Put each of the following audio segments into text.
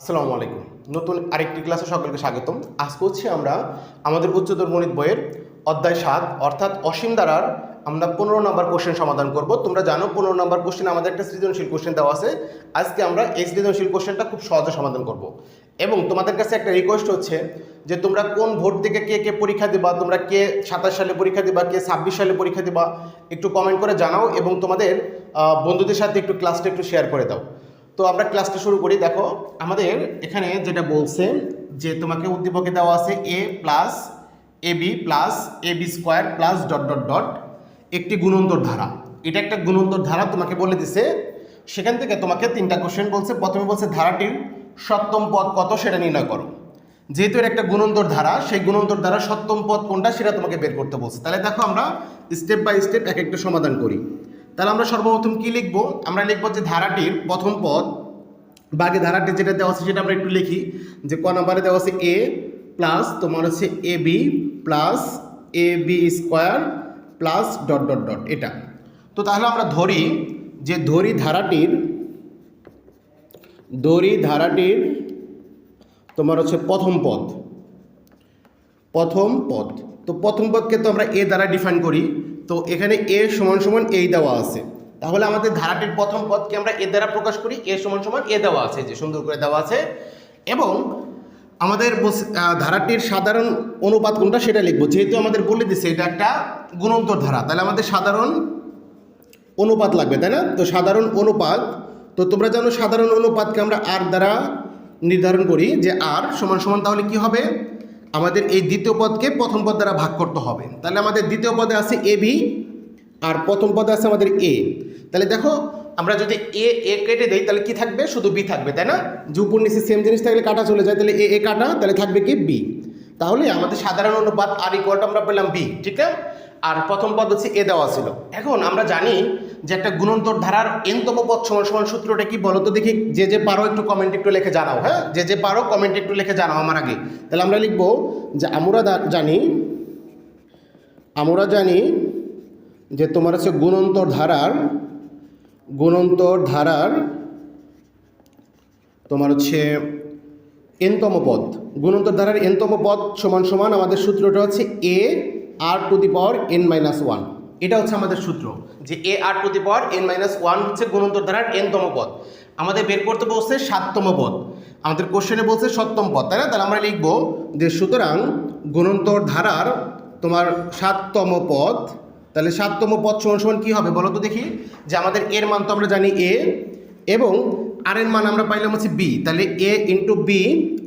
আসসালামু আলাইকুম। নতুন আরেকটি ক্লাসে সকলকে স্বাগতম। আজকে হচ্ছে আমরা আমাদের উচ্চতর গণিত বইয়ের অধ্যায় সাত, অর্থাৎ অসীম দ্বারার আমরা পনেরো নম্বর কোশ্চেন সমাধান করব। তোমরা জানো পনেরো নম্বর কোশ্চেন আমাদের একটা সৃজনশীল কোশ্চেন দেওয়া আছে। আজকে আমরা এই সৃজনশীল কোশ্চেনটা খুব সহজে সমাধান করব। এবং তোমাদের কাছে একটা রিকোয়েস্ট হচ্ছে যে তোমরা কোন ভোট থেকে কে কে পরীক্ষা দিবা, তোমরা কে সাতাশ সালে পরীক্ষা দিবা, কে ছাব্বিশ সালে পরীক্ষা দিবা, একটু কমেন্ট করে জানাও এবং তোমাদের বন্ধুদের সাথে একটু ক্লাসটা একটু শেয়ার করে দাও। তো আমরা ক্লাসটা শুরু করি। দেখো, আমাদের এখানে যেটা বলছে যে তোমাকে উদ্দীপকে দেওয়া আছে A plus A B plus A B square plus dot dot dot একটি গুণন্তর ধারা। এটা একটা গুণন্তর ধারা তোমাকে বলে দিছে। সেখান থেকে তোমাকে তিনটা কোশ্চেন বলছে। প্রথমে বলছে ধারাটির সপ্তম পদ কত সেটা নির্ণয় করো। যেহেতু এর একটা গুণন্তর ধারা, সেই গুণন্তর ধারা সপ্তম পদ কোনটা সেটা তোমাকে বের করতে বলছে। তাহলে দেখো আমরা স্টেপ বাই স্টেপ এক একটা সমাধান করি। তাহলে আমরা সর্বপ্রথম কি লিখব? আমরা লিখব যে ধারাটির প্রথম পদ, বাকি ধারাটি যেটা দেওয়া আছে সেটা আমরা একটু লিখি, যে ক নাম্বারে দেওয়া আছে এ প্লাস তোমার হচ্ছে A B plus A B square plus dot dot dot এটা। তো তাহলে আমরা ধরি যে ধরি ধারাটির ধরি ধারাটির তোমার হচ্ছে প্রথম পদ। প্রথম পদ। তো প্রথম পদকে তো আমরা এ দ্বারা ডিফাইন করি। তো এখানে এ সমান সমান এই দেওয়া আছে। তাহলে আমাদের ধারাটির প্রথম পদকে আমরা এ দ্বারা প্রকাশ করি, এ সমান সমান এ দেওয়া আছে, যে সুন্দর করে দেওয়া আছে। এবং আমাদের ধারাটির সাধারণ অনুপাত কোনটা সেটা লিখব। যেহেতু আমাদের বলে দিচ্ছে এটা একটা গুণন্তর ধারা, তাহলে আমাদের সাধারণ অনুপাত লাগবে, তাই না? তো সাধারণ অনুপাত, তো তোমরা জানো সাধারণ অনুপাতকে আমরা আর দ্বারা নির্ধারণ করি, যে আর সমান সমান তাহলে কি হবে? আমাদের এই দ্বিতীয় পদকে প্রথম পদ দ্বারা ভাগ করতে হবে। তাহলে আমাদের দ্বিতীয় পদে আছে এ, বি, আর প্রথম পদে আছে আমাদের এ। তাহলে দেখো, আমরা যদি এ এ কেটে দেই, তাহলে কি থাকবে? শুধু বি থাকবে, তাই না? যে উপর নিচে সেম জিনিস থাকলে কাটা চলে যায়, তাহলে এ এ কাটা, তাহলে থাকবে কি? বি। তাহলে আমাদের সাধারণ অনুপাত আর ইকুয়ালটা আমরা পেলাম বি, ঠিক আছে? আর প্রথম পদ হচ্ছে এ দেওয়া ছিল। এখন আমরা জানি যে একটা গুণন্তর ধারার এনতম পদ সমান সমান সূত্রটা কি বলো তো দেখি? যে যে পারো একটু কমেন্ট একটু লিখে জানাও হ্যাঁ? যে যে পারো কমেন্ট একটু লিখে জানাও আমার আগে। তাহলে আমরা লিখব যে আমরা জানি আমরা জানি যে তোমার হচ্ছে গুণন্তর ধারার গুণন্তর ধারার তোমার হচ্ছে এনতম পদ। গুণন্তর ধারার এনতম পদ সমান সমান আমাদের সূত্রটা হচ্ছে A R to the power N minus one এটা হচ্ছে আমাদের সূত্র যে A R the power N minus one হচ্ছে গুণন্তর ধারার এনতম পদ। আমাদের বের করতে বলছে সাততম পদ। আমাদের কোশ্চেনে বলছে সপ্তম পদ, তাই না? তাহলে আমরা লিখব যে সুতরাং গুণন্তর ধারার তোমার সাততম পদ, তাহলে সাততম পদ সমান সমান কী হবে বলো তো দেখি? যে আমাদের এর মান তো আমরা জানি এ এবং আর এর মান আমরা পাইলাম হচ্ছে বি তাহলে এ ইন্টু বি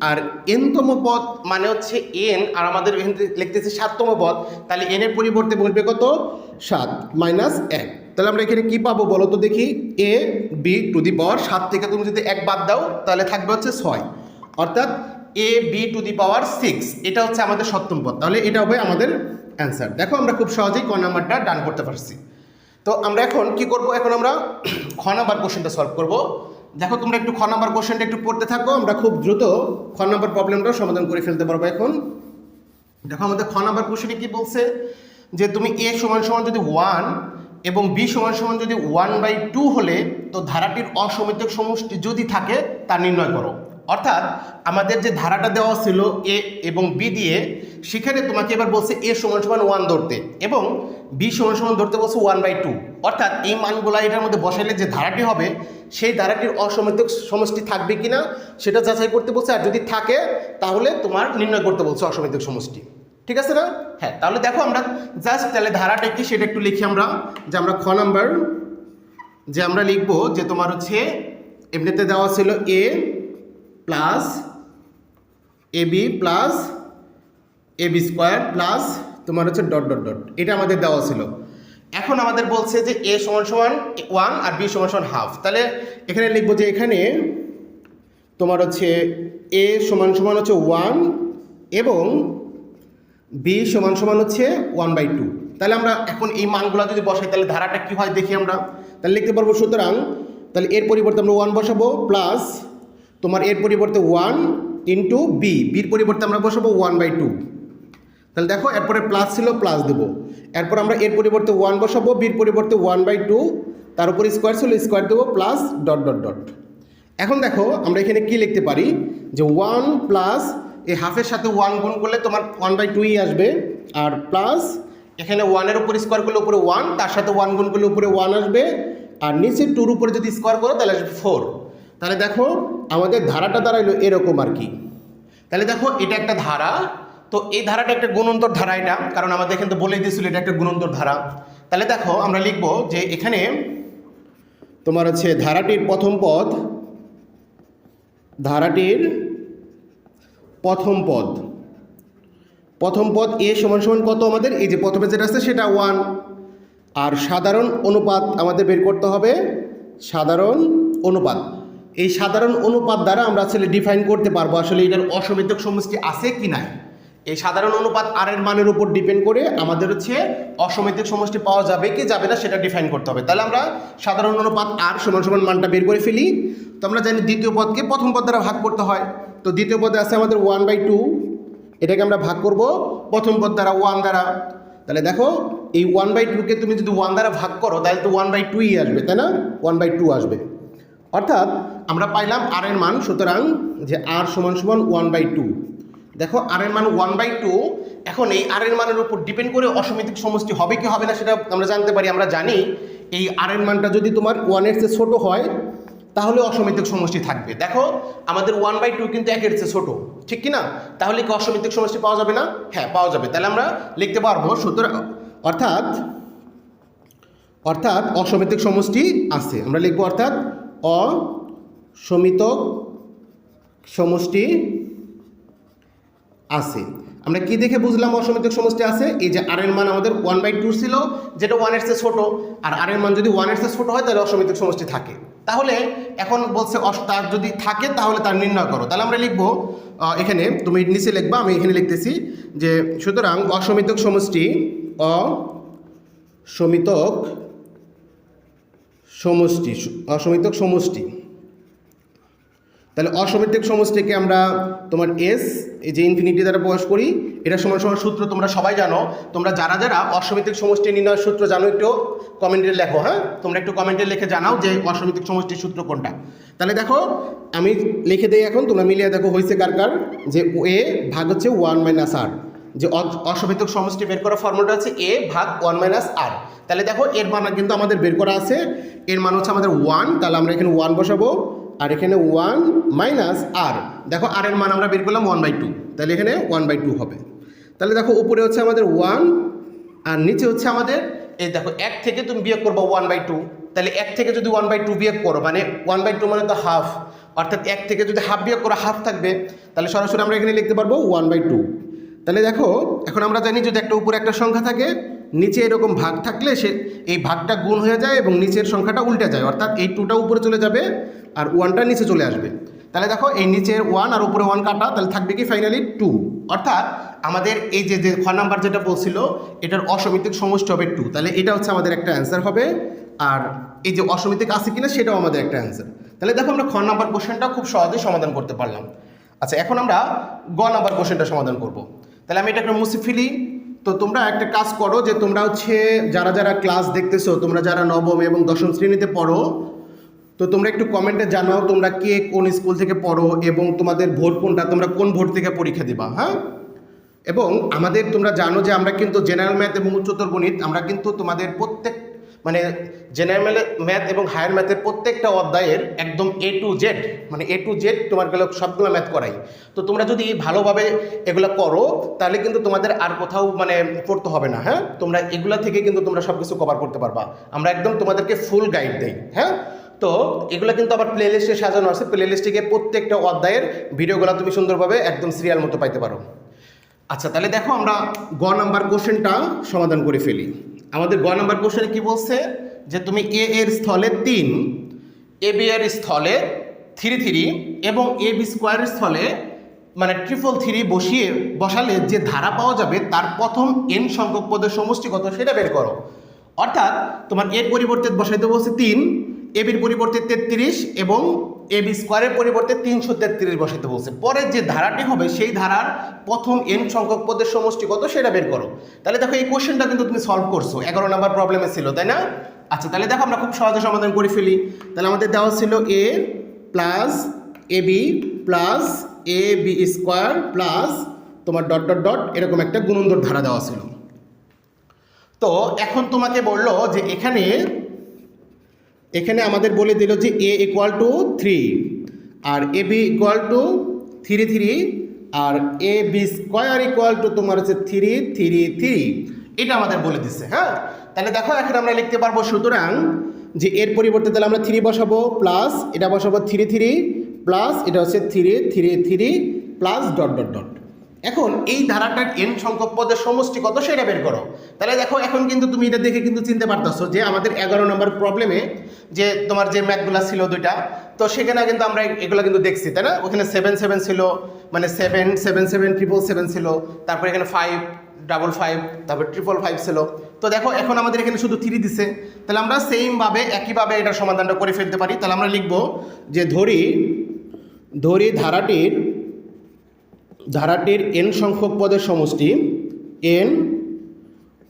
আর এনতম পদ মানে হচ্ছে এন আর আমাদের লিখতেছি সাততম পদ, তাহলে এন এর পরিবর্তে বলবে কত? সাত মাইনাস এক। তাহলে আমরা এখানে কি পাবো বলো তো দেখি? এ বি টু দি পাওয়ার সাত থেকে তুমি যদি এক বাদ দাও, তাহলে থাকবে হচ্ছে ছয়। অর্থাৎ A B to the power six এটা হচ্ছে আমাদের সপ্তম পদ। তাহলে এটা হবে আমাদের অ্যান্সার দেখো আমরা খুব সহজেই ক নাম্বারটা ডান করতে পারছি। তো আমরা এখন কি করব? এখন আমরা খ নাম্বার কোশ্চেনটা সলভ করব। দেখো, তোমরা একটু খ নাম্বার কোশ্চেনটা একটু পড়তে থাকো, আমরা খুব দ্রুত খ নাম্বার প্রবলেমটাও সমাধান করে ফেলতে পারব এখন। দেখো, আমাদের খ নাম্বার কোশ্চেনে কি বলছে? যে তুমি এ সমান সমান যদি ওয়ান এবং বি সমান সমান যদি ওয়ান বাই টু হলে, তো ধারাটির অসমিত সমষ্টি যদি থাকে, তা নির্ণয় করো। অর্থাৎ আমাদের যে ধারাটা দেওয়া ছিল এ এবং বি দিয়ে, সেখানে তোমাকে এবার বলছে এ সমান সমান ওয়ান ধরতে এবং বি সমান সমান ধরতে বলছে ওয়ান বাই টু অর্থাৎ এই মানগুলো এটার মধ্যে বসাইলে যে ধারাটি হবে, সেই ধারাটির অসমিতিক সমষ্টি থাকবে কিনা, সেটা যাচাই করতে বলছে, আর যদি থাকে, তাহলে তোমার নির্ণয় করতে বলছে অসমিতিক সমষ্টি। ঠিক আছে না? হ্যাঁ তাহলে দেখো আমরা জাস্ট তাহলে ধারাটা কি, সেটা একটু লিখি আমরা, যে আমরা খ নাম্বার যে আমরা লিখব যে তোমার হচ্ছে, এমনিতে দেওয়া ছিল A plus A B plus A B square plus তোমার হচ্ছে ডট ডট ডট। এটা আমাদের দেওয়া ছিল। এখন আমাদের বলছে যে এ সমান সমান ওয়ান আর বি সমান সমান হাফ। তাহলে এখানে লিখব যে এখানে তোমার হচ্ছে এ সমান সমান হচ্ছে ওয়ান এবং বি সমান সমান হচ্ছে ওয়ান বাই টু। তাহলে আমরা এখন এই মানগুলো যদি বসাই, তাহলে ধারাটা কী হয় দেখি আমরা। তাহলে লিখতে পারব সুতরাং, তাহলে এর পরিবর্তে আমরা ওয়ান বসাবো প্লাস তোমার এর পরিবর্তে ওয়ান ইন্টু বি বির পরিবর্তে আমরা বসাবো ওয়ান বাই টু তাহলে দেখো, এরপরে প্লাস ছিল প্লাস দেবো। এরপর আমরা এর পরিবর্তে ওয়ান বসাবো বির পরিবর্তে ওয়ান বাই টু তার উপর স্কোয়ার ছিল স্কোয়ার দেবো প্লাস ডট ডট ডট এখন দেখো, আমরা এখানে কি লিখতে পারি? যে ওয়ান প্লাস এই হাফের সাথে ওয়ান গুণ করলে তোমার ওয়ান বাই টুই আসবে। আর প্লাস এখানে ওয়ানের উপর স্কোয়ার করলে উপরে ওয়ান তার সাথে ওয়ান গুণ করলে উপরে ওয়ান আসবে। আর নিচে টুর উপরে যদি স্কোয়ার করো, তাহলে আসবে ফোর তাহলে দেখো আমাদের ধারাটা দাঁড়াইলো এরকম আর কি। তাহলে দেখো এটা একটা ধারা, তো এই ধারাটা একটা গুণন্তর ধারা এটা, কারণ আমাদের এখানে তো বলেই দিয়েছিল এটা একটা গুণন্তর ধারা। তাহলে দেখো আমরা লিখব যে এখানে তোমার হচ্ছে ধারাটির প্রথম পদ, ধারাটির প্রথম পদ। প্রথম পদ এ সমান সমান কত আমাদের? এই যে প্রথমে যেটা আছে সেটা ওয়ান আর সাধারণ অনুপাত আমাদের বের করতে হবে সাধারণ অনুপাত। এই সাধারণ অনুপাত দ্বারা আমরা আসলে ডিফাইন করতে পারব আসলে এটার অসমিতক সমষ্টি আছে কি নাই। এই সাধারণ অনুপাত আর এর মানের উপর ডিপেন্ড করে আমাদের হচ্ছে অসমিতিক সমষ্টি পাওয়া যাবে কি যাবে না সেটা ডিফাইন করতে হবে। তাহলে আমরা সাধারণ অনুপাত আর সমান সমান মানটা বের করে ফেলি। তো আমরা জানি দ্বিতীয় পদকে প্রথম পদ দ্বারা ভাগ করতে হয়। তো দ্বিতীয় পদে আছে আমাদের ওয়ান বাই টু এটাকে আমরা ভাগ করব প্রথম পদ দ্বারা ওয়ান দ্বারা। তাহলে দেখো, এই ওয়ান বাই টুকে তুমি যদি ওয়ান দ্বারা ভাগ করো, তাহলে তো ওয়ান বাই টুই আসবে, তাই না? ওয়ান বাই টু আসবে। অর্থাৎ আমরা পাইলাম আর এর মান, সুতরাং যে আর সমান সমান ওয়ান বাই টু দেখো আর এর মান ওয়ান বাই টু এখন এই আর এর মানের উপর ডিপেন্ড করে অসমিতিক সমষ্টি হবে কি হবে না সেটা আমরা জানতে পারি, আমরা জানি। এই আর এর মানটা যদি তোমার ওয়ানের চেয়ে ছোটো হয়, তাহলে অসমিতিক সমষ্টি থাকবে। দেখো, আমাদের ওয়ান বাই টু কিন্তু একের চেয়ে ছোটো, ঠিক কি না তাহলে কি অসমিতিক সমষ্টি পাওয়া যাবে না? হ্যাঁ পাওয়া যাবে। তাহলে আমরা লিখতে পারব, সুতরাং, অর্থাৎ অর্থাৎ অসমিতিক সমষ্টি আছে। আমরা লিখব, অর্থাৎ অসমিতক সমষ্টি আছে। আমরা কি দেখে বুঝলাম অসমিতিক সমষ্টি আছে? এই যে আর এর মান আমাদের ওয়ান বাই টু ছিল, যেটা ওয়ানের চেয়ে ছোটো, আর আর এর মান যদি ওয়ানের চেয়ে ছোটো হয়, তাহলে অসমিতিক সমষ্টি থাকে। তাহলে এখন বলছে তার যদি থাকে, তাহলে তার নির্ণয় করো। তাহলে আমরা লিখব এখানে তুমি নিচে লিখবা, আমি এখানে লিখতেছি যে সুতরাং অসমিতক সমষ্টি অসমিতক সমষ্টি অসমিতক সমষ্টি। তাহলে অসমিতিক সমষ্টিকে আমরা তোমার এস এই যে ইনফিনিটি দ্বারা প্রকাশ করি, এটা সমান সমান সূত্র তোমরা সবাই জানো। তোমরা যারা যারা অসমিতিক সমষ্টি নির্ণয়ের সূত্র জানো, একটু কমেন্টে লেখো হ্যাঁ? তোমরা একটু কমেন্টে লিখে জানাও যে অসমিতিক সমষ্টির সূত্র কোনটা। তাহলে দেখো, আমি লিখে দিই এখন, তোমরা মিলিয়ে দেখো হয়েছে কার কার? যে এ ভাগ হচ্ছে ওয়ান মাইনাস আর যে অ- সমষ্টি বের করার ফর্মুলাটা হচ্ছে এ ভাগ ওয়ান মাইনাস আর তাহলে দেখো, এর মান কিন্তু আমাদের বের করা আছে। এর মান হচ্ছে আমাদের ওয়ান তাহলে আমরা এখানে ওয়ান বসাবো। আর এখানে ওয়ান মাইনাস আর দেখো আর এর মান আমরা বের করলাম ওয়ান বাই টু তাহলে এখানে ওয়ান বাই টু হবে। তাহলে দেখো, উপরে হচ্ছে আমাদের ওয়ান আর নিচে হচ্ছে আমাদের, এই দেখো, এক থেকে তুমি বিয়োগ করব ওয়ান বাই টু তাহলে এক থেকে যদি ওয়ান বাই টু বিয়োগ করো মানে ওয়ান বাই টু মানে তো হাফ অর্থাৎ এক থেকে যদি হাফ বিয়োগ করো হাফ থাকবে। তাহলে সরাসরি আমরা এখানে লিখতে পারব ওয়ান বাই টু তাহলে দেখো, এখন আমরা জানি যদি একটা উপরে একটা সংখ্যা থাকে, নিচে এরকম ভাগ থাকলে সে, এই ভাগটা গুণ হয়ে যায় এবং নিচের সংখ্যাটা উল্টে যায়। অর্থাৎ এই টুটা উপরে চলে যাবে আর ওয়ানটা নিচে চলে আসবে। তাহলে দেখো, এই নিচের ওয়ান আর উপরে ওয়ান কাটা, তাহলে থাকবে কি ফাইনালি টু অর্থাৎ আমাদের এই যে যে খ নাম্বার যেটা বলছিল, এটার অসমিতিক সমষ্টি হবে টু তাহলে এটা হচ্ছে আমাদের একটা অ্যান্সার হবে। আর এই যে অসমিতিক আছে কিনা, সেটাও আমাদের একটা অ্যান্সার তাহলে দেখো, আমরা খ নাম্বার কোশ্চেনটা খুব সহজেই সমাধান করতে পারলাম। আচ্ছা এখন আমরা গ নাম্বার কোশ্চেনটা সমাধান করব। তাহলে আমি এটা একটা মুছে ফেলি। তো তোমরা একটা কাজ করো যে তোমরা হচ্ছে যারা যারা ক্লাস দেখতেছো, তোমরা যারা নবম এবং দশম শ্রেণীতে পড়ো, তো তোমরা একটু কমেন্টে জানাও তোমরা কে কোন স্কুল থেকে পড়ো এবং তোমাদের ভোট কোনটা, তোমরা কোন ভোট থেকে পরীক্ষা দিবা হ্যাঁ? এবং আমাদের তোমরা জানো যে আমরা কিন্তু জেনারেল ম্যাথ এবং উচ্চতর গণিত, আমরা কিন্তু তোমাদের প্রত্যেক মানে জেনারেল ম্যাথ এবং হায়ার ম্যাথের প্রত্যেকটা অধ্যায়ের একদম এ টু জেড মানে এ টু জেড তোমার গেলে সবগুলো ম্যাথ করাই। তো তোমরা যদি ভালোভাবে এগুলো করো, তাহলে কিন্তু তোমাদের আর কোথাও মানে পড়তে হবে না হ্যাঁ? তোমরা এগুলা থেকে কিন্তু তোমরা সব কিছু কভার করতে পারবা। আমরা একদম তোমাদেরকে ফুল গাইড দেই হ্যাঁ? তো এগুলো কিন্তু আবার প্লে লিস্টে সাজানো আছে। প্লে লিস্টে গিয়ে প্রত্যেকটা অধ্যায়ের ভিডিওগুলো তুমি সুন্দরভাবে একদম সিরিয়াল মতো পাইতে পারো। আচ্ছা তাহলে দেখো আমরা গ নাম্বার কোশ্চেনটা সমাধান করে ফেলি। আমাদের গ নম্বর কোশ্চেনে কি বলছে? যে তুমি এ এর স্থলে তিন এ বি এর স্থলে থ্রি থ্রি এবং এ বি স্কোয়ারের স্থলে মানে ট্রিপল থ্রি বসিয়ে বসালে যে ধারা পাওয়া যাবে তার প্রথম এন সংখ্যক পদের সমষ্টি কত সেটা বের করো। অর্থাৎ তোমার এর পরিবর্তে বসাইতে বলছে তিন এ বির পরিবর্তে তেত্রিশ এবং এ বি স্কোয়ারের পরিবর্তে তিনশো তেত্রিশ বসাইতে বলছে। পরে যে ধারাটি হবে, সেই ধারার প্রথম এন সংখ্যক পদের সমষ্টি কত সেটা বের করো। তাহলে দেখো এই কোশ্চেনটা কিন্তু তুমি সলভ করছ। এগারো নাম্বার প্রবলেমে ছিল, তাই না? আচ্ছা তাহলে দেখো আমরা খুব সহজে সমাধান করে ফেলি। তাহলে আমাদের দেওয়া ছিল A plus A B plus A B square plus তোমার ডট ডট ডট এরকম একটা গুণন্দর ধারা দেওয়া ছিল। তো এখন তোমাকে বলল যে এখানে এখানে আমাদের বলে দিল যে A equal to three R A B equal to three three R A B square equal to তোমার হচ্ছে থ্রি থ্রি থ্রি এটা আমাদের বলে দিচ্ছে হ্যাঁ? তাহলে দেখো, এখন আমরা লিখতে পারব সুতরাং যে এর পরিবর্তে তাহলে আমরা থ্রি বসাবো প্লাস এটা বসাবো থ্রি থ্রি প্লাস এটা হচ্ছে three three three plus dot dot dot এখন এই ধারাটার এন সংখ্যক পদের সমষ্টি কত সেটা বের করো। তাহলে দেখো, এখন কিন্তু তুমি এটা দেখে কিন্তু চিনতে পারতেছো যে আমাদের এগারো নম্বর প্রবলেমে যে তোমার যে ম্যাথগুলো ছিল দুইটা, তো সেখানে কিন্তু আমরা এগুলো কিন্তু দেখছি, তাই না? ওখানে সেভেন সেভেন ছিল মানে seven seven seven triple seven ছিল, তারপর এখানে ফাইভ ডাবল ফাইভ তারপর ট্রিপল ফাইভ ছিল। তো দেখো, এখন আমাদের এখানে শুধু থ্রি দিছে। তাহলে আমরা সেমভাবে একইভাবে এটার সমাধানটা করে ফেলতে পারি। তাহলে আমরা লিখব যে ধরি ধরি ধারাটির ধারাটির এন সংখ্যক পদের সমষ্টি এন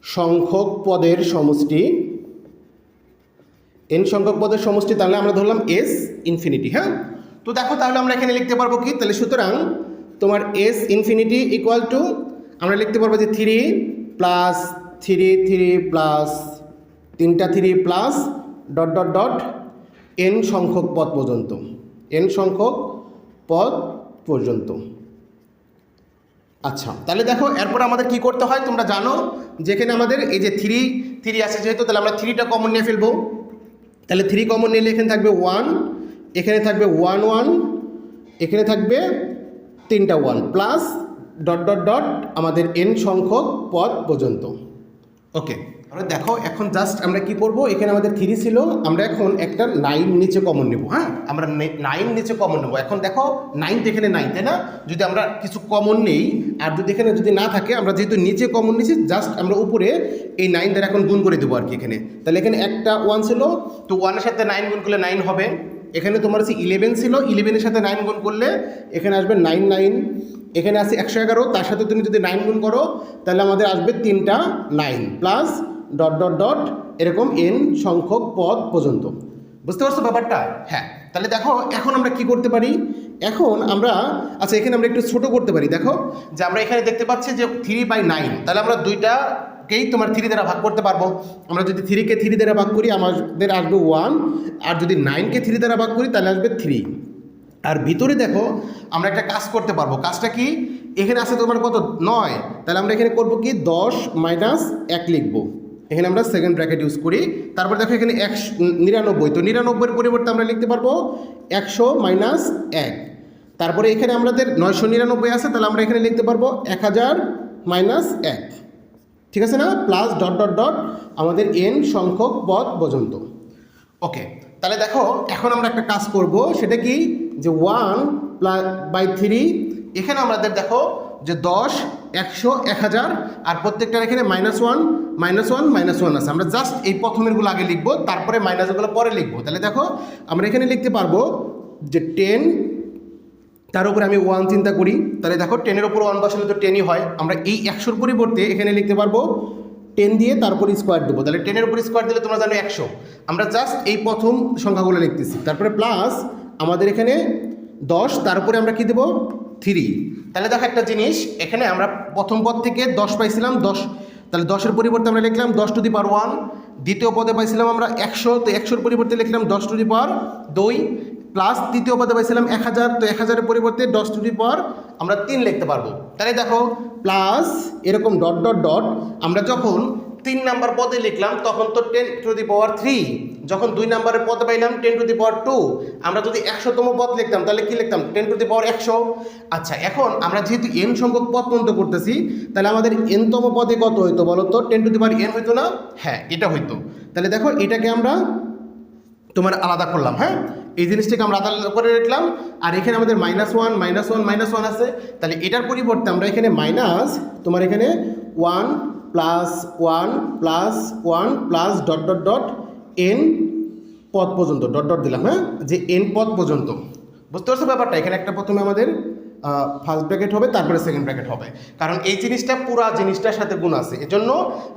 সংখ্যক পদের সমষ্টি এন সংখ্যক পদের সমষ্টি তাহলে আমরা ধরলাম এস ইনফিনিটি হ্যাঁ? তো দেখো তাহলে আমরা এখানে লিখতে পারব কি? তাহলে সুতরাং তোমার এস ইনফিনিটি ইকুয়াল টু আমরা লিখতে পারব যে three plus three three plus তিনটা three plus dot dot dot n সংখ্যক পদ পর্যন্ত এন সংখ্যক পদ পর্যন্ত। আচ্ছা তাহলে দেখো, এরপর আমাদের কি করতে হয় তোমরা জানো, যেখানে আমাদের এই যে থ্রি থ্রি আছে যেহেতু, তাহলে আমরা থ্রিটা কমন নিয়ে ফেলব। তাহলে থ্রি কমন নিলে এখানে থাকবে ওয়ান এখানে থাকবে ওয়ান ওয়ান এখানে থাকবে তিনটা one plus dot dot dot আমাদের এন সংখ্যক পদ পর্যন্ত। ওকে আমরা দেখো, এখন জাস্ট আমরা কি করব? এখানে আমাদের থ্রি ছিল, আমরা এখন একটা নাইন নিচে কমন নেব হ্যাঁ? আমরা নাইন নিচে কমন নেব। এখন দেখো নাইন এখানে নাই তাই না? যদি আমরা কিছু কমন নেই, আর যদি এখানে যদি না থাকে, আমরা যেহেতু নিচে কমন নিছি জাস্ট আমরা উপরে এই নাইন দ্বারা এখন গুণ করে দেবো আর কি এখানে। তাহলে এখানে একটা ওয়ান ছিল, তো ওয়ানের সাথে নাইন গুণ করলে নাইন হবে। এখানে তোমার হচ্ছে ইলেভেন ছিল ইলেভেনের সাথে নাইন গুণ করলে এখানে আসবে নাইন নাইন এখানে আছে একশো এগারো, তার সাথে তুমি যদি নাইন গুণ করো, তাহলে আমাদের আসবে তিনটা nine plus dot dot dot এরকম এন সংখ্যক পদ পর্যন্ত। বুঝতে পারছ ব্যাপারটা? হ্যাঁ তাহলে দেখো এখন আমরা কি করতে পারি? এখন আমরা আচ্ছা এখানে আমরা একটু ছোট করতে পারি। দেখো, যে আমরা এখানে দেখতে পাচ্ছি যে থ্রি বাই নাইন তাহলে আমরা দুইটাকেই তোমার থ্রি দ্বারা ভাগ করতে পারব। আমরা যদি থ্রিকে থ্রি দ্বারা ভাগ করি, আমাদের আসবে ওয়ান আর যদি নাইনকে থ্রি দ্বারা ভাগ করি, তাহলে আসবে থ্রি আর ভিতরে দেখো, আমরা একটা কাজ করতে পারব। কাজটা কি? এখানে আছে তোমার কত? নয়। তাহলে আমরা এখানে করব কি? দশ মাইনাস এক লিখব। এখানে আমরা সেকেন্ড ব্র্যাকেট ইউজ করি। তারপর দেখো এখানে একশো নিরানব্বই। তো নিরানব্বইয়ের পরিবর্তে আমরা লিখতে পারব একশো মাইনাস এক। তারপরে এখানে আমাদের নয়শো নিরানব্বই আছে, তাহলে আমরা এখানে লিখতে পারব এক হাজার মাইনাস এক। ঠিক আছে না? প্লাস ডট ডট ডট আমাদের এন সংখ্যক পদ পর্যন্ত। ওকে, তাহলে দেখো, এখন আমরা একটা কাজ করব। সেটা কি? যে ওয়ান প্লাস বাই থ্রি এখানে আমাদের দেখো যে দশ, একশো, এক হাজার, আর প্রত্যেকটার এখানে minus one minus one minus one আছে। আমরা জাস্ট এই প্রথমেরগুলো আগে লিখব, তারপরে মাইনাসগুলো পরে লিখব। তাহলে দেখো, আমরা এখানে লিখতে পারব যে টেন তার উপরে আমি ওয়ান চিন্তা করি। তাহলে দেখো টেনের উপর ওয়ান বসালে তো টেনই হয়। আমরা এই একশোর পরিবর্তে এখানে লিখতে পারব টেন দিয়ে তারপর স্কোয়ার দেবো। তাহলে টেনের উপর স্কোয়ার দিলে তোমরা জানো একশো। আমরা জাস্ট এই প্রথম সংখ্যাগুলো লিখতেছি। তারপরে প্লাস আমাদের এখানে দশ, তারপরে আমরা কি দেবো? থ্রি তাহলে দেখো একটা জিনিস, এখানে আমরা প্রথম পদ থেকে দশ পাইছিলাম, দশ। তাহলে দশের পরিবর্তে আমরা লিখলাম দশ টু দি পাওয়ার ওয়ান দ্বিতীয় পদে পাইছিলাম আমরা একশো, তো একশোর পরিবর্তে লিখলাম দশ টু দি পাওয়ার দুই। প্লাস তৃতীয় পদে পাইছিলাম এক হাজার, তো এক হাজারের পরিবর্তে দশ টু দি পাওয়ার আমরা তিন লিখতে পারব। তাহলে দেখো প্লাস এরকম ডট ডট ডট আমরা যখন তিন নাম্বার পদে লিখলাম, তখন তো ten to the power three যখন দুই নাম্বারের পদে পাইলাম ten to the power two আমরা যদি একশোতম পদ লিখতাম, তাহলে কি লিখতাম? টেন টু দি পাওয়ার একশো। আচ্ছা এখন আমরা যেহেতু এন সংখ্যক পদ পর্যন্ত করতেছি, তাহলে আমাদের এনতম পদে কত হইতো বলো তো? Ten to the power n হইতো না? হ্যাঁ এটা হইতো। তাহলে দেখো, এটাকে আমরা তোমার আলাদা করলাম হ্যাঁ? এই জিনিসটাকে আমরা আলাদা করে রাখলাম। আর এখানে আমাদের minus one minus one minus one আছে। তাহলে এটার পরিবর্তে আমরা এখানে মাইনাস তোমার এখানে one plus one plus one plus dot dot dot n পদ পর্যন্ত ডট ডট দিলাম হ্যাঁ? যে এন পদ পর্যন্ত। বুঝতে পারছ ব্যাপারটা? এখানে একটা প্রথমে আমাদের ফার্স্ট ব্র্যাকেট হবে, তারপরে সেকেন্ড ব্র্যাকেট হবে। কারণ এই জিনিসটা পুরা জিনিসটার সাথে গুণ আছে। এজন্য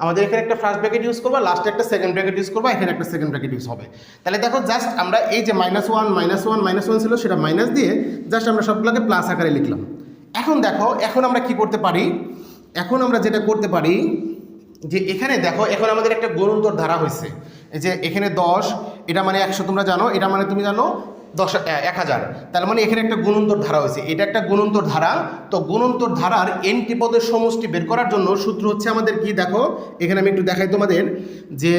আমাদের এখানে একটা ফার্স্ট ব্র্যাকেট ইউজ করব লাস্টে একটা সেকেন্ড ব্র্যাকেট ইউজ করব, এখানে একটা সেকেন্ড ব্র্যাকেট ইউজ হবে। তাহলে দেখো জাস্ট আমরা এই যে minus one minus one minus one ছিল, সেটা মাইনাস দিয়ে জাস্ট আমরা সবগুলোকে প্লাস আকারে লিখলাম। এখন দেখো, এখন আমরা কি করতে পারি? এখন আমরা যেটা করতে পারি, যে এখানে দেখো, এখন আমাদের একটা গুণন্তর ধারা হয়েছে। যে এখানে দশ, এটা মানে একশো, তোমরা জানো? এটা মানে তুমি জানো, দশ এক হাজার। তার মানে এখানে একটা গুণন্তর ধারা হয়েছে। এটা একটা গুণন্তর ধারা। তো গুণন্তর ধারার এনটি পদের সমষ্টি বের করার জন্য সূত্র হচ্ছে আমাদের কি? দেখো, এখানে আমি একটু দেখাই তোমাদের, যে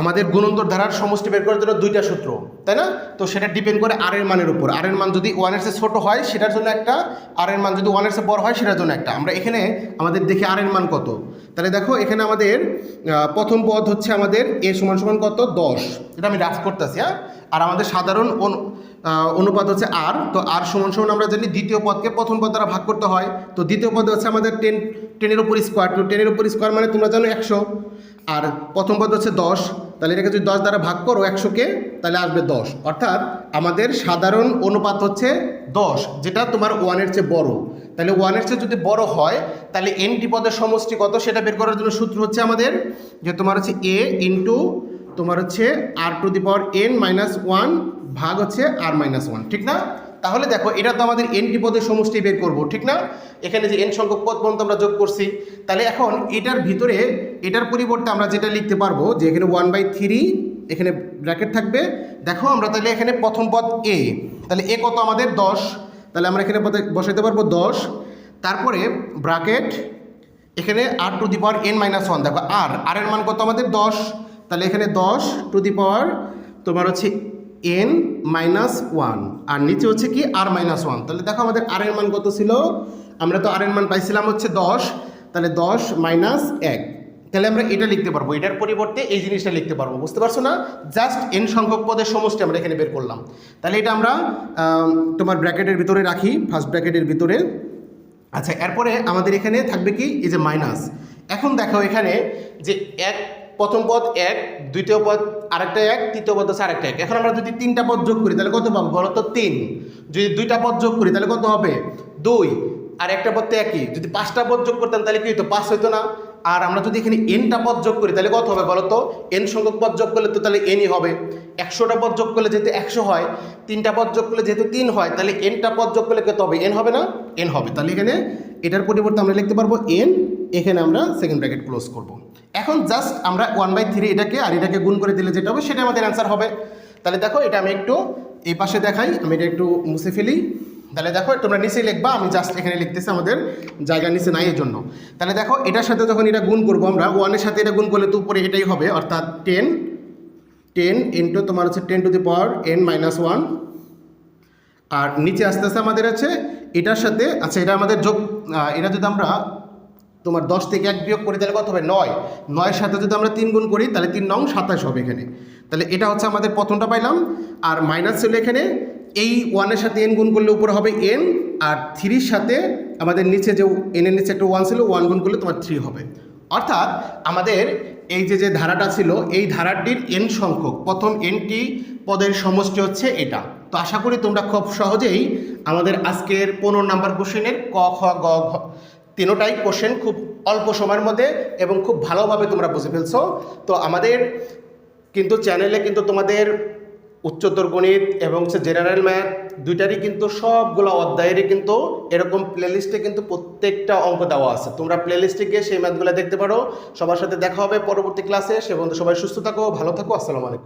আমাদের গুণন্তর ধারার সমষ্টি বের করার জন্য দুইটা সূত্র, তাই না? তো সেটা ডিপেন্ড করে আর এর মানের উপর। আর এর মান যদি ওয়ানের চেয়ে ছোটো হয়, সেটার জন্য একটা আর এর মান যদি ওয়ানের চেয়ে বড় হয়, সেটার জন্য একটা। আমরা এখানে আমাদের দেখি আর এর মান কত। তাহলে দেখো, এখানে আমাদের প্রথম পদ হচ্ছে আমাদের এ সমান সমান কত? দশ। এটা আমি রাফ করতেছি হ্যাঁ? আর আমাদের সাধারণ অনুপাত হচ্ছে আর তো আর সমান সমান আমরা জানি দ্বিতীয় পদকে প্রথম পদ দ্বারা ভাগ করতে হয়। তো দ্বিতীয় পদ হচ্ছে আমাদের টেন টেনের উপর স্কোয়ার তো টেনের উপর স্কোয়ার মানে তোমরা জানো একশো। আর প্রথম পদ হচ্ছে দশ, তাহলে এটাকে যদি দশ দ্বারা ভাগ করো একশোকে, তাহলে আসবে দশ। অর্থাৎ আমাদের সাধারণ অনুপাত হচ্ছে দশ, যেটা তোমার ওয়ানের চেয়ে বড়। তাহলে ওয়ানের চেয়ে যদি বড় হয়, তাহলে এনটি পদের সমষ্টি কত? সেটা বের করার জন্য সূত্র হচ্ছে আমাদের যে তোমার হচ্ছে এ ইন্টু তোমার হচ্ছে r to the power n minus one ভাগ হচ্ছে আর মাইনাস ওয়ান ঠিক না? তাহলে দেখো, এটা তো আমাদের এনটি পদের সমষ্টি বের করব, ঠিক না? এখানে যে এন সংখ্যক পদ পর্যন্ত আমরা যোগ করছি। তাহলে এখন এটার ভিতরে, এটার পরিবর্তে আমরা যেটা লিখতে পারব, যে এখানে ওয়ান বাই থ্রি এখানে ব্র্যাকেট থাকবে। দেখো, আমরা তাহলে এখানে প্রথম পদ এ তাহলে এ কত আমাদের? দশ। তাহলে আমরা এখানে বসাইতে পারব দশ। তারপরে ব্র্যাকেট এখানে r to the power n minus one দেখো আর আর এর মান কত আমাদের? দশ। তাহলে এখানে দশ টু দি পাওয়ার তোমার হচ্ছে এন মাইনাস ওয়ান আর নিচে হচ্ছে কি আর মাইনাস ওয়ান তাহলে দেখো আমাদের আর এর মান কত ছিল? আমরা তো আর এর মান পাইছিলাম হচ্ছে দশ তাহলে দশ মাইনাস এক। তাহলে আমরা এটা লিখতে পারব এটার পরিবর্তে এই জিনিসটা লিখতে পারব বুঝতে পারছ না? জাস্ট এন সংখ্যক পদের সমষ্টি আমরা এখানে বের করলাম। তাহলে এটা আমরা আম, তোমার ব্র্যাকেটের ভিতরে রাখি ফার্স্ট ব্র্যাকেটের ভিতরে। আচ্ছা এরপরে আমাদের এখানে থাকবে কি? এই যে মাইনাস এখন দেখো এখানে যে এক প্রথম পদ এক, দ্বিতীয় পদ আরেকটা এক, তৃতীয় পদ হচ্ছে আরেকটা এক। এখন আমরা যদি তিনটা পদ যোগ করি, তাহলে কত পাবো? বলো তো তিন। যদি দুইটা পদ যোগ করি, তাহলে কত হবে? দুই। আর একটা পদ তো একই। যদি পাঁচটা পদ যোগ করতাম, তাহলে কি হতো পাঁচ হইতো না। আর আমরা যদি এখানে এনটা পদ যোগ করি, তাহলে কত হবে বলো তো? এন সংখ্যক পদ যোগ করলে তো তাহলে এনই হবে। একশোটা পদ যোগ করলে যেহেতু একশো হয়, তিনটা পদ যোগ করলে যেহেতু তিন হয়, তাহলে এনটা পদ যোগ করলে কত হবে? এন হবে না? এন হবে। তাহলে এখানে এটার পরিবর্তে আমরা লিখতে পারব এন এখানে আমরা সেকেন্ড ব্র্যাকেট ক্লোজ করব। এখন জাস্ট আমরা ওয়ান বাই থ্রি এটাকে আর এটাকে গুণ করে দিলে যেটা হবে সেটা আমাদের অ্যান্সার হবে। তাহলে দেখো এটা আমি একটু এই পাশে দেখাই, আমি এটা একটু মুছে ফেলি। তাহলে দেখো তোমরা নিচে লিখবা, আমি জাস্ট এখানে লিখতেছি আমাদের জায়গা নিচে নাই এর জন্য তাহলে দেখো এটার সাথে যখন এটা গুণ করব আমরা ওয়ানের সাথে এটা গুণ করলে তো উপরে এটাই হবে, অর্থাৎ টেন টেন ইন্টু তোমার হচ্ছে ten to the power n minus one আর নিচে আস্তে আস্তে আমাদের আছে, এটার সাথে আচ্ছা এটা আমাদের যোগ এটা যদি আমরা তোমার দশ থেকে এক বিয়োগ করি তাহলে কত হবে? নয়। নয়ের সাথে যদি আমরা তিন গুণ করি, তাহলে তিন নং সাতাশ হবে এখানে। তাহলে এটা হচ্ছে আমাদের প্রথমটা পাইলাম। আর মাইনাস ছিল এখানে এই ওয়ানের সাথে এন গুণ করলে উপরে হবে এন আর থ্রির সাথে আমাদের নিচে যে এনের নিচে একটা ওয়ান ছিল ওয়ান গুণ করলে তোমার থ্রি হবে। অর্থাৎ আমাদের এই যে যে ধারাটা ছিল, এই ধারাটির এন সংখ্যক, প্রথম এনটি পদের সমষ্টি হচ্ছে এটা। তো আশা করি তোমরা খুব সহজেই আমাদের আজকের পনেরো নাম্বার কোশ্চেনের ক, খ, গ, ঘ তিনোটাই কোশ্চেন খুব অল্প সময়ের মধ্যে এবং খুব ভালোভাবে তোমরা বুঝে ফেলছো। তো আমাদের কিন্তু চ্যানেলে কিন্তু তোমাদের উচ্চতর গণিত এবং হচ্ছে জেনারেল ম্যাথ দুইটারই কিন্তু সবগুলো অধ্যায়েরই কিন্তু এরকম প্লেলিস্টে কিন্তু প্রত্যেকটা অঙ্ক দেওয়া আছে। তোমরা প্লেলিস্টে গিয়ে সেই ম্যাথগুলো দেখতে পারো। সবার সাথে দেখা হবে পরবর্তী ক্লাসে সে বন্ধু সবাই সুস্থ থাকো, ভালো থাকো। আসসালামু আলাইকুম।